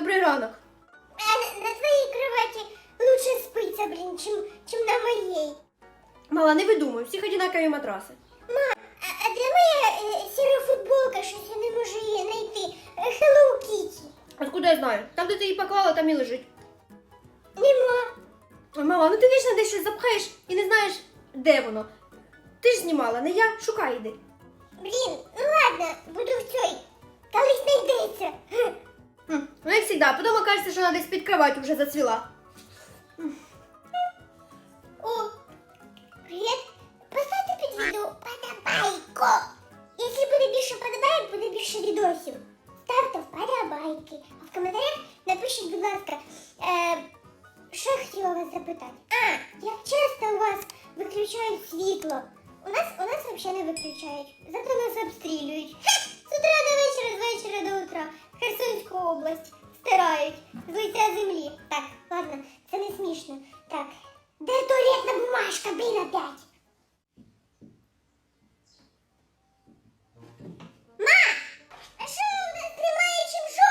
Добрий ранок. А на, на твоей кровати лучше спиться, блин, чем, чем на моей. Мала, не видумуй, всіх одинакові матраси. Ма, а, а де моя е, сіра футболка, щось я не можу її знайти. Е, Hello Kitty. Откуда я знаю? Там, де ти її поклала, там і лежить. Нема. Ой, Мала, ну ти вічно десь щось запхаєш і не знаєш, де воно. Ти ж знімала, не я, шукай іди. Блін, ну ладно, буду в цій. Колись знайдеться. Ну, як завжди, потім окажеться, що вона десь під кроваттю вже зацвіла. О, привіт. Поставте під відео подобайку. Якщо буде більше подобайок, буде більше відосів. Ставте вподобайки. А в коментарях напишіть, будь ласка, е, що я хотіла вас запитати. А, як часто у вас виключають світло? У нас, у нас взагалі не виключають. Зато нас обстрілюють. З утра до вечора, з вечора до утра. Херсонську область стирають з лиця землі. Так, ладно, це не смішно. Так, де туалетна бумажка, блін, опять? Ма! А що у нас немає чим що?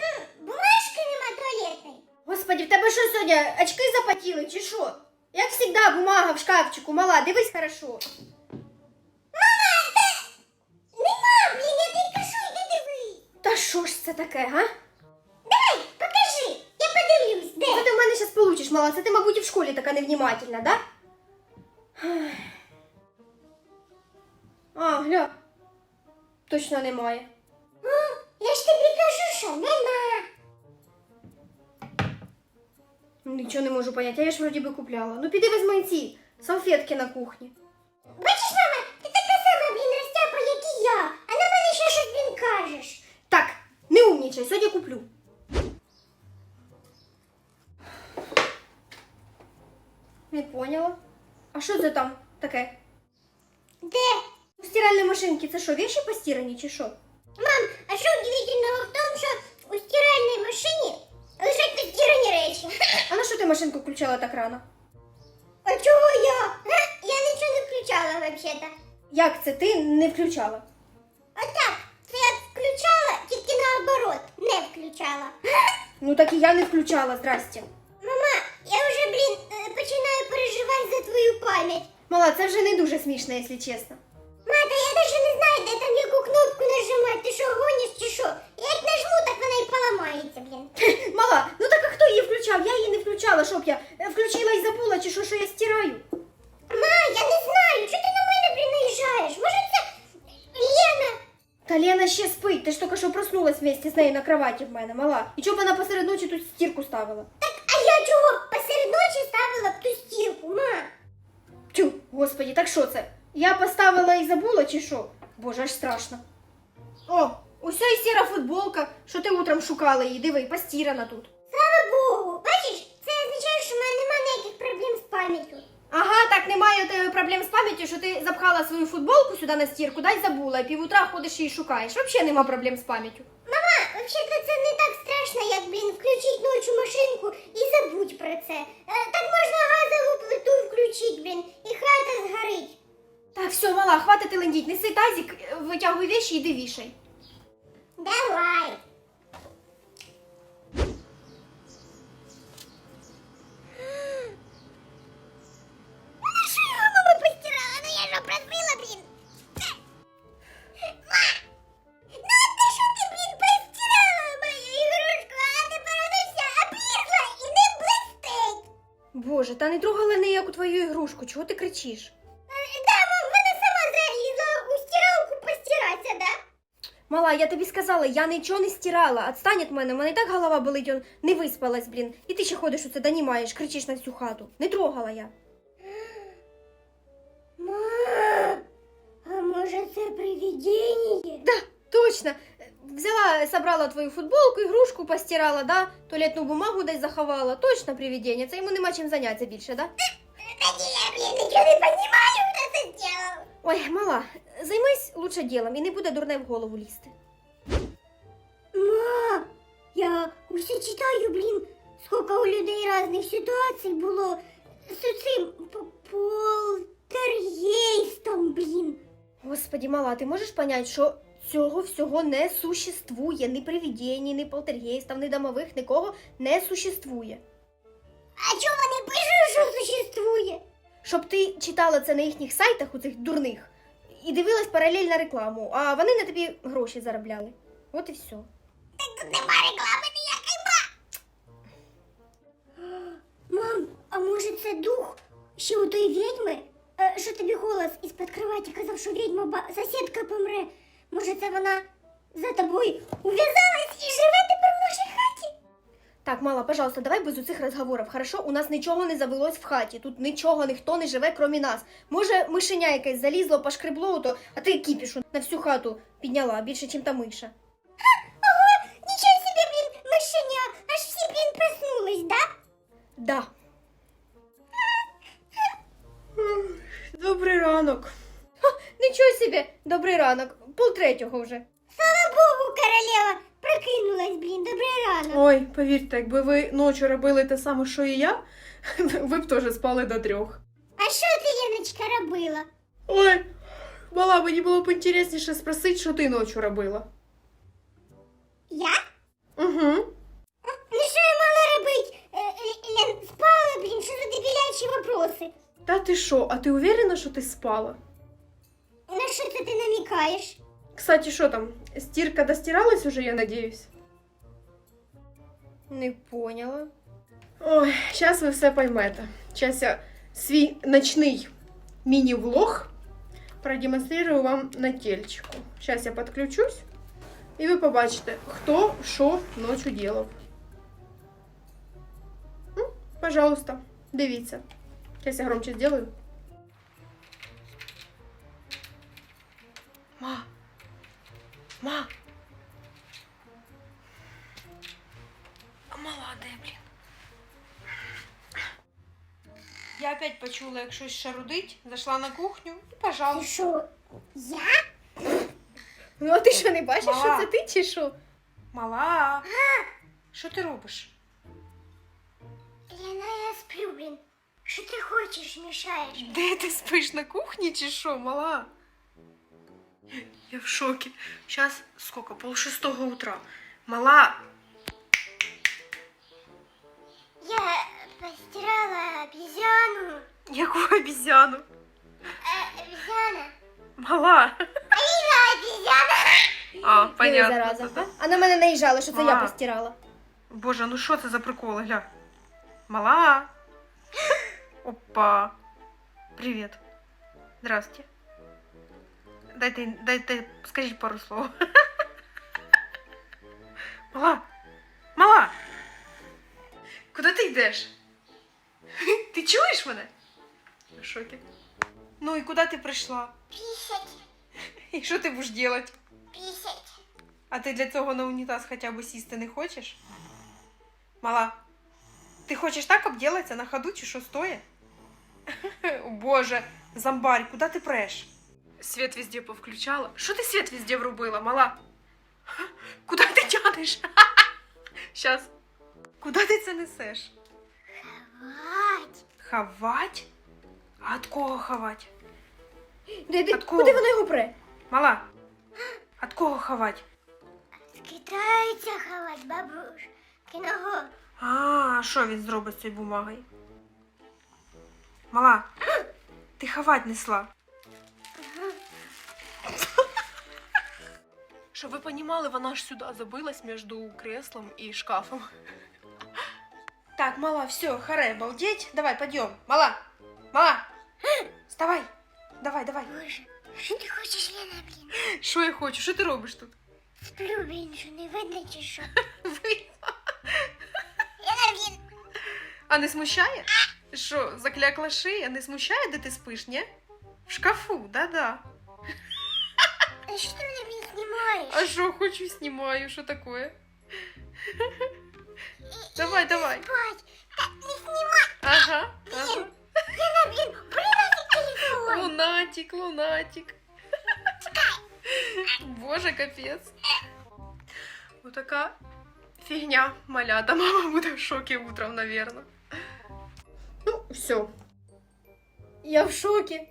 М, Бумажки нема туалетної. Господи, в тебе що сьогодні? Очки запотіли чи що? Як завжди, бумага в шкафчику, мала, дивись хорошо. Це таке, га? Давай, покажи, я подивлюсь, де. Що ти в мене зараз получиш, мала? Це ти, мабуть, і в школі така невнімательна, да? А, гля. Точно немає. М, Я ж тобі кажу, що нема. Нічого не можу поняти, я ж вроді би купляла. Ну піди візьми ці салфетки на кухні. Умнічай, сьогодні куплю. Не поняла. А що це там таке? Де? У стиральній машинці це що, віші постірані чи що? Мам, а що удивительного в тому, що у стиральній машині лежать постірані речі? А на що ти машинку включала так рано? А чого я? Га? Я нічого не включала взагалі-то. Як це ти не включала? Отак, це я включала, наоборот, не включала. Ну так і я не включала, здрасте. Мама, я вже, блін, е, починаю переживати за твою пам'ять. Мала, це вже не дуже смішно, якщо чесно. Мата, я навіть не знаю, де там яку кнопку нажимати. Ти що, гониш чи що? Я як нажму, так вона і поламається, блін. Мала, ну так а хто її включав? Я її не включала, щоб я е, включила і забула, чи що, що я стираю. Ма, я не знаю, чого ти на мене, блін, наїжджаєш? Може це Лена? Та Лена ще спить, ти ж тільки що проснулась вместе з нею на кроваті в мене, мала. І чого б вона посеред ночі тут стірку ставила? Так, а я чого посеред ночі ставила б ту стірку, ма? Тю, господі, так що це? Я поставила і забула, чи що? Боже, аж страшно. О, уся і сіра футболка, що ти утром шукала її, диви, постірана тут. Слава Богу, бачиш, це означає, що в мене немає ніяких проблем з пам'яттю. Ага, так немає у тебе проблем з пам'яттю, що ти запхала свою футболку сюди на стірку, дай забула, і півутра ходиш і шукаєш. Взагалі нема проблем з пам'яттю. Мама, взагалі це не так страшно, як, блін, включити ночі машинку і забудь про це. Е, так можна газову плиту включити, блін, і хата згорить. Так, все, мала, хватить лендіть, неси тазик, витягуй вещи і йди вішай. Давай. Та не трогала ніяку твою ігрушку, чого ти кричиш? Е, Да, вона сама залізла у стиралку постиратися, да? Мала, я тобі сказала, я нічого не стирала. Отстань від мене, мене і так голова болить, он не виспалась, блін. І ти ще ходиш у це донімаєш, кричиш на всю хату. Не трогала я. Ма, а може це привидіння? Да, точно. Взяла, собрала твою футболку, ігрушку постирала, да? Туалетну бумагу десь заховала. Точно привидіння. Це йому нема чим зайнятися більше, да? Тоді я, нічого не розумію, хто це зробив. Ой, мала, займись лучше ділом і не буде дурне в голову лізти. Ма, я усе читаю, блін, скільки у людей різних ситуацій було з цим полтергейстом, блін. Господи, мала, ти можеш понять, що Цього всього не существує. Ні привідєній, ні полтергейстів, ні домових, нікого не существує. А чому вони пишуть, що существує? Щоб ти читала це на їхніх сайтах, у цих дурних, і дивилась паралельно рекламу, а вони на тобі гроші заробляли. От і все. Так тут нема реклами ніякої ба. Мам, а може це дух ще у той відьми? Е, Що тобі голос із-під кроваті казав, що відьма ба... сусідка помре. Може, це вона за тобою ув'язалась і живе тепер в нашій хаті? Так, мала, пожалуйста, давай без усіх розговорів, хорошо? У нас нічого не завелось в хаті. Тут нічого, ніхто не живе, крім нас. Може, мишеня якесь залізло, пошкребло, то, а ти кіпішу на всю хату підняла, більше, ніж та миша. Ого, нічого собі, блін, мишеня, аж всі, блін, проснулись, да? Да. Добрий ранок. Нічого добрий ранок, полтретього вже. Слава Богу, королева, прокинулась, блін, добрий ранок. Ой, повірте, якби ви ночі робили те саме, що і я, ви б теж спали до трьох. А що ти, Леночка, робила? Ой, мала, мені було б інтересніше спросити, що ти ночі робила. Я? Угу. Ну що я мала робити? Е, Лен, спала, блін, що за дебілячі вопроси? Та ти що, а ти уверена, що ти спала? На що це ти намікаєш? Кстати, що там, стірка достиралась уже, я надіюсь? Не поняла. Ой, зараз ви все поймете. Зараз я свій ночний міні-влог продемонструю вам на тельчику. Зараз я підключусь, і ви побачите, хто що ночі делав. М, Пожалуйста, дивіться. Зараз я громче сделаю. Ма. Ма. А мала де, блін? Я опять почула, як щось шарудить, зайшла на кухню і Ти пожалуйста. що, я? Ну, а ти що не бачиш, Мала. що це ти чи що? Мала. Що ти робиш? Лена, я сплю, блін. Що ти хочеш, мішаєш? Де ти спиш на кухні чи що, мала? Я в шокі. Сейчас сколько? Пол шестого утра. Мала, Я постирала обезьяну. яку обезьяну? Е, обезьяна. Мала. Аліна, обезьяна. А, Диви, понятно. зараза. а? А на мене наїжджали, що це я Мала. постирала. Боже, ну що це за приколи, гля? Мала. Опа. Привіт. Здрасте. Дайте, дайте, скажіть пару слов. Мала. Мала. Куди ти йдеш? Ти чуєш мене? В шокі. Ну і куди ти прийшла? Пісять, І що ти будеш робити? пісять. А ти для цього на унітаз хоча б сісти не хочеш? Мала, ти хочеш так обділатися на ходу чи що стоя? О, Боже, зомбарь, куди ти преш? Світ везде повключала. Що ти світ везде врубила, мала? Куди ти тянеш? Щас. Куди ти це несеш? Хавать. Ховать? А от кого ховать? Де, де, От кого? куди воно його пре? Мала, от кого ховать? Скитається хавать, бабуш. Кіного. А, що він зробить з цією бумагою? Мала, ти ховать несла. Щоб ви понімали, вона ж сюди забилась між креслом і шкафом. Так, мала, все, харе, балдеть. Давай, пойдем. Мала, мала, вставай. Давай, давай. Боже, що ти хочеш, Лена, блін? Що я хочу? Що ти робиш тут? Сплю, блін, що не видно чи що? Ви- Лена, блін. А не смущає? Що, заклякла шия? Не смущає, де ти спиш, ні? В шкафу, да-да. А що ти мене, блін, знімаєш? А що, хочу знімаю, що таке? Давай, давай. Спать. Та не знімай. Ага, ага. Лена, блін, брила телефон. Лунатик, лунатик. Боже, капець. Отака фігня малята. Мама буде в шокі утром, наверное. Ну, все. Я в шокі.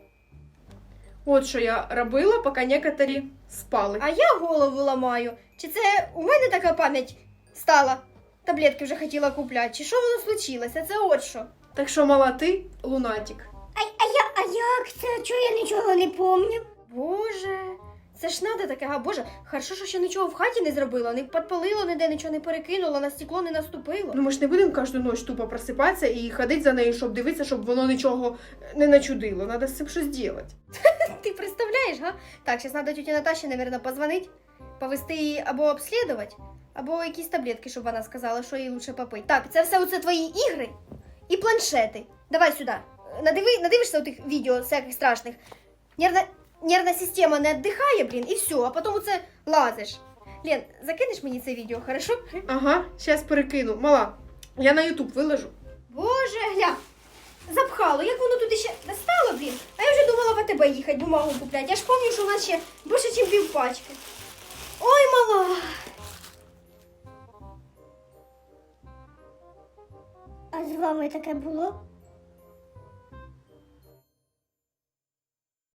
От що я робила, поки некоторі спали. А я голову ламаю. Чи це у мене така пам'ять стала? Таблетки вже хотіла купляти. Чи що воно случилося? Це от що. Так що, мала, ти лунатик. А, а, я, а як це? Чого я нічого не помню? Боже, це ж надо таке, а боже, хорошо, що ще нічого в хаті не зробила, не підпалило ніде, нічого не перекинула, на стекло не наступило. Ну ми ж не будемо кожну ніч тупо просипатися і ходити за нею, щоб дивитися, щоб воно нічого не начудило. Надо з цим щось робити. Ти представляєш, га? Так, зараз треба тіті Наташі, наверное, позвонити, повести її або обслідувати, або якісь таблетки, щоб вона сказала, що їй лучше попити. Так, це все оце твої ігри і планшети. Давай сюди. Надиви, надивишся у тих відео всяких страшних. Нервна, нервна система не віддихає, блін, і все, а потім оце лазиш. Лен, закинеш мені це відео, хорошо? Ага, зараз перекину. Мала, я на Ютуб виложу. Боже, гля, запхало, як воно туди ще достало, блін. А я вже думала в АТБ їхати, бумагу купляти. Я ж пам'ятаю, що у нас ще більше, ніж півпачки. Ой, мала. А з вами таке було?